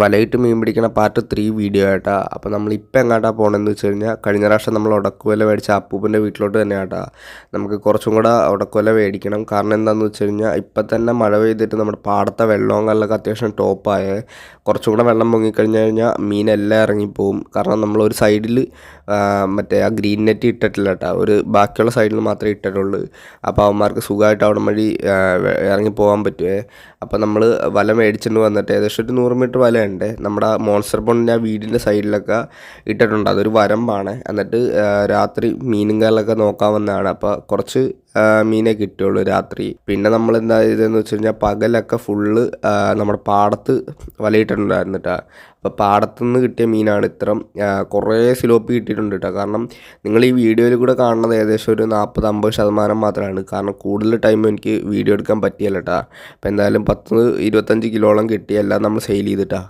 വലയിട്ട് മീൻ പിടിക്കണ part three video ആയിട്ടാ അപ്പോൾ നമ്മൾ ഇപ്പം എങ്ങാട്ടാ പോകണമെന്ന് വെച്ച് കഴിഞ്ഞാൽ കഴിഞ്ഞ പ്രാവശ്യം നമ്മൾ ഉടക്കുവല മേടിച്ച അപ്പൂപ്പന്റെ വീട്ടിലോട്ട് തന്നെ ആട്ടാ നമുക്ക് കുറച്ചും കൂടെ ഉടക്കുവല മേടിക്കണം. കാരണം എന്താണെന്ന് വെച്ച് കഴിഞ്ഞാൽ ഇപ്പം തന്നെ മഴ പെയ്തിട്ട് നമ്മുടെ പാടത്തെ വെള്ളവും കല്ലൊക്കെ അത്യാവശ്യം ടോപ്പായ കുറച്ചും കൂടെ വെള്ളം പൊങ്ങിക്കഴിഞ്ഞ് കഴിഞ്ഞാൽ മീനെല്ലാം ഇറങ്ങിപ്പോവും. കാരണം നമ്മൾ ഒരു സൈഡിൽ മറ്റേ ആ ഗ്രീൻ നെറ്റ് ഇട്ടിട്ടില്ല കേട്ടോ ഒരു ബാക്കിയുള്ള സൈഡിൽ മാത്രമേ ഇട്ടിട്ടുള്ളൂ. അപ്പോൾ അവന്മാർക്ക് സുഖമായിട്ട് അവിടെ വഴി ഇറങ്ങി പോകാൻ പറ്റുമേ അപ്പോൾ നമ്മൾ വല മേടിച്ചിട്ട് വന്നിട്ട് ഏകദേശം ഒരു നൂറ് മീറ്റർ വലയുണ്ട് നമ്മുടെ മോൺസ്റ്റർ ബോണ്ടിന്റെ ആ വീടിന്റെ സൈഡിലൊക്കെ ഇട്ടിട്ടുണ്ട്. അതൊരു വരമ്പാണ്. എന്നിട്ട് രാത്രി മീനും കാലൊക്കെ നോക്കാൻ വന്നതാണ്. അപ്പോൾ കുറച്ച് മീനെ കിട്ടുള്ളൂ രാത്രി. പിന്നെ നമ്മൾ എന്താ ചെയ്തതെന്ന് വെച്ച് കഴിഞ്ഞാൽ പകലൊക്കെ ഫുള്ള് നമ്മുടെ പാടത്ത് വലയിട്ടിട്ടുണ്ടായിരുന്നു കേട്ടോ അപ്പോൾ പാടത്തു നിന്ന് കിട്ടിയ മീനാണ് ഇത്രം കുറേ സിലോപ്പി കിട്ടിയിട്ടുണ്ട് കേട്ടോ കാരണം നിങ്ങൾ ഈ വീഡിയോയിൽ കൂടെ കാണുന്നത് ഏകദേശം ഒരു നാൽപ്പത് അമ്പത് ശതമാനം മാത്രമാണ്. കാരണം കൂടുതൽ ടൈം എനിക്ക് വീഡിയോ എടുക്കാൻ പറ്റിയല്ല കേട്ടോ അപ്പോൾ എന്തായാലും പത്ത് ഇരുപത്തഞ്ച് കിലോളം കിട്ടി എല്ലാം നമ്മൾ സെയിൽ ചെയ്തിട്ടാ